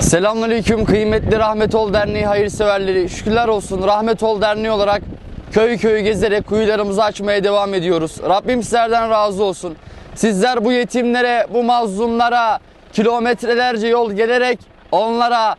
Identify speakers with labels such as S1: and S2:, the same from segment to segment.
S1: Selamünaleyküm kıymetli Rahmet Ol Derneği hayırseverleri. Şükürler olsun Rahmet Ol Derneği olarak köy köy gezerek kuyularımızı açmaya devam ediyoruz. Rabbim sizlerden razı olsun. Sizler bu yetimlere, bu mazlumlara kilometrelerce yol gelerek onlara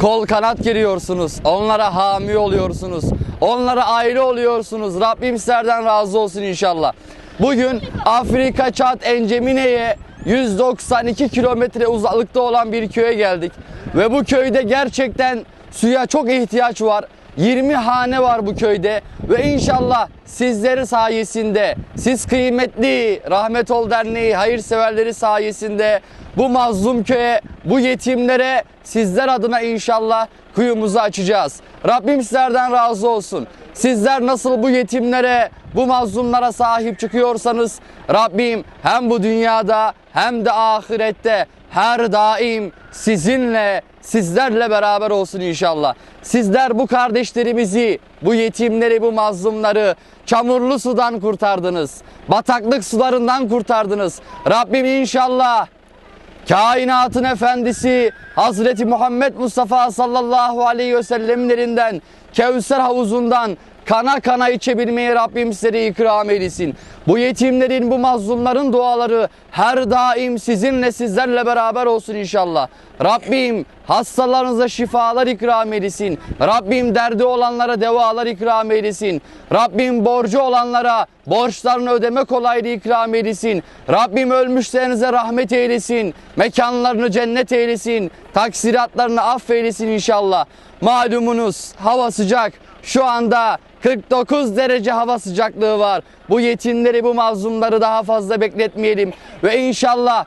S1: kol kanat geriyorsunuz. Onlara hami oluyorsunuz. Onlara aile oluyorsunuz. Rabbim sizlerden razı olsun inşallah. Bugün Afrika Çat Encemine'ye 192 kilometre uzaklıkta olan bir köye geldik. Ve bu köyde gerçekten suya çok ihtiyaç var. 20 hane var bu köyde ve inşallah sizleri sayesinde, siz kıymetli Rahmet Ol Derneği hayırseverleri sayesinde bu mazlum köye, bu yetimlere sizler adına inşallah kuyumuzu açacağız. Rabbim sizlerden razı olsun. Sizler nasıl bu yetimlere, bu mazlumlara sahip çıkıyorsanız Rabbim hem bu dünyada hem de ahirette her daim sizinle, sizlerle beraber olsun inşallah. Sizler bu kardeşlerimizi, bu yetimleri, bu mazlumları çamurlu sudan kurtardınız. Bataklık sularından kurtardınız. Rabbim inşallah Kainatın efendisi Hazreti Muhammed Mustafa sallallahu aleyhi ve sellemlerinden Kevser havuzundan kana kana içebilmeyi Rabbim size ikram eylesin. Bu yetimlerin, bu mazlumların duaları her daim sizinle sizlerle beraber olsun inşallah. Rabbim hastalarınıza şifalar ikram eylesin. Rabbim derdi olanlara devalar ikram eylesin. Rabbim borcu olanlara borçlarını ödeme kolaylığı ikram eylesin. Rabbim ölmüşlerinize rahmet eylesin. Mekanlarını cennet eylesin. Taksiratlarını affeylesin inşallah. Malumunuz hava sıcak. Şu anda 49 derece hava sıcaklığı var. Bu yetimleri, bu mazlumları daha fazla bekletmeyelim. Ve inşallah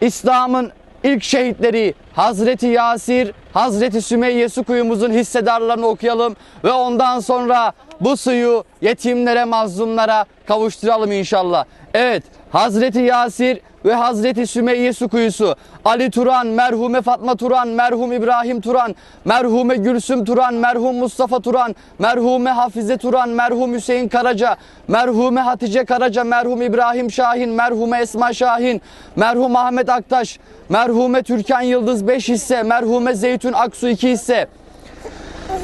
S1: İslam'ın ilk şehitleri Hazreti Yasir, Hazreti Sümeyye su kuyumuzun hissedarlarını okuyalım. Ve ondan sonra bu suyu yetimlere, mazlumlara kavuşturalım inşallah. Evet, Hazreti Yasir ve Hazreti Sümeyye su kuyusu, Ali Turan, merhume Fatma Turan, merhum İbrahim Turan, merhume Gülsüm Turan, merhum Mustafa Turan, merhume Hafize Turan, merhum Hüseyin Karaca, merhume Hatice Karaca, merhum İbrahim Şahin, merhume Esma Şahin, merhum Ahmet Aktaş, merhume Türkan Yıldız 5 hisse, merhume Zeytun Aksu 2 hisse,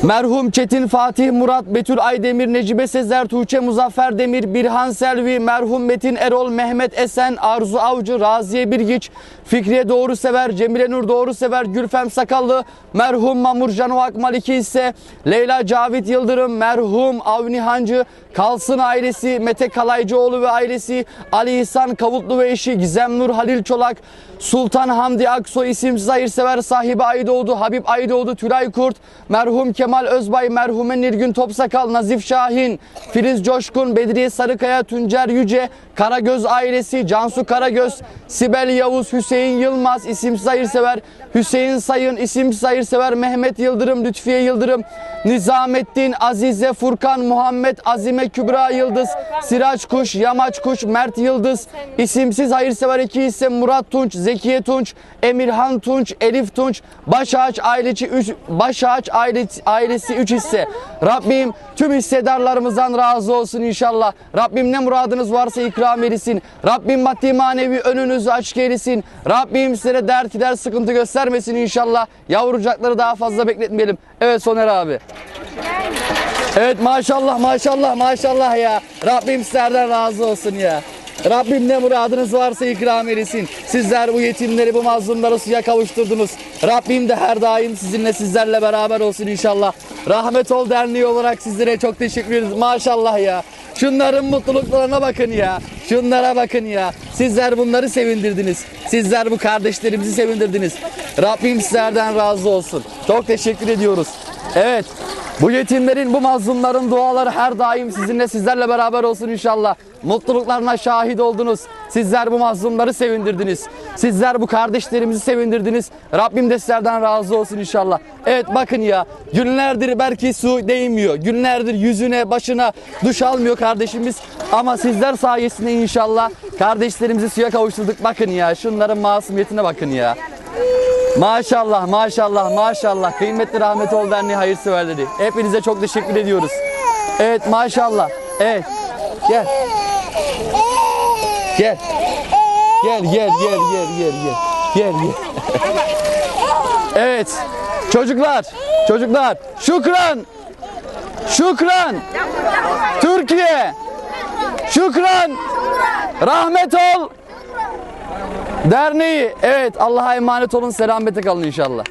S1: Merhum Çetin Fatih Murat Betül Aydemir Necibe Sezer Tuğçe Muzaffer Demir Birhan Selvi Merhum Metin Erol Mehmet Esen Arzu Avcı Raziye Birgiç Fikriye Doğru Sever Cemile Nur Doğru Sever Gülfem Sakallı Merhum Mamur Canu Akmal iki ise Leyla Cavit Yıldırım Merhum Avni Hancı Kalsın ailesi Mete Kalaycıoğlu ve ailesi Ali İhsan Kavutlu ve eşi Gizem Nur Halil Çolak Sultan Hamdi Aksoy isimsiz hayırsever sahibi Aydoğdu Habib Aydoğdu Tülay Kurt Merhum Kemal Özbay Merhume Nilgün Topsakal Nazif Şahin Filiz Coşkun Bedriye Sarıkaya Tuncer Yüce Karagöz ailesi Cansu Karagöz Sibel Yavuz Hüseyin Yılmaz isimsiz hayırsever Hüseyin Sayın isimsiz hayırsever Mehmet Yıldırım Lütfiye Yıldırım Nizamettin Azize Furkan Muhammed Azime Kübra Yıldız Siraç Kuş Yamaç Kuş Mert Yıldız isimsiz hayırsever iki ise Murat Tunç Zekiye Tunç Emirhan Tunç Elif Tunç Başağaç ailesi 3 Başağaç ailesi, ailesi 3 hisse. Rabbim tüm hissedarlarımızdan razı olsun inşallah. Rabbim ne muradınız varsa ikram eylesin. Rabbim maddi manevi önünüzü açık eylesin. Rabbim size dert gider sıkıntı göstermesin inşallah. Yavrucakları daha fazla bekletmeyelim. Evet Soner abi. Evet maşallah maşallah maşallah ya. Rabbim sizlerden razı olsun ya. Rabbim ne muradınız varsa ikram eylesin. Sizler bu yetimleri, bu mazlumları suya kavuşturdunuz. Rabbim de her daim sizinle sizlerle beraber olsun inşallah. Rahmet Ol Derneği olarak sizlere çok teşekkür ederiz. Maşallah ya. Şunların mutluluklarına bakın ya. Şunlara bakın ya. Sizler bunları sevindirdiniz. Sizler bu kardeşlerimizi sevindirdiniz. Rabbim sizlerden razı olsun. Çok teşekkür ediyoruz. Evet. Bu yetimlerin, bu mazlumların duaları her daim sizinle, sizlerle beraber olsun inşallah. Mutluluklarına şahit oldunuz. Sizler bu mazlumları sevindirdiniz. Sizler bu kardeşlerimizi sevindirdiniz. Rabbim de sizlerden razı olsun inşallah. Evet bakın ya günlerdir belki su değmiyor. Günlerdir yüzüne, başına duş almıyor kardeşimiz. Ama sizler sayesinde inşallah kardeşlerimizi suya kavuşturduk. Bakın ya şunların masumiyetine bakın ya. Maşallah, maşallah, maşallah. Kıymetli rahmet ol derneği hayırseverleri. Hepinize çok teşekkür ediyoruz. Evet, maşallah. Evet. Gel. Gel. Gel, gel, gel, gel, gel, gel. Gel, gel. Evet. Çocuklar, çocuklar. Şükran. Şükran. Türkiye. Şükran. Rahmet ol. Derneği. Evet Allah'a emanet olun. Selamete kalın inşallah.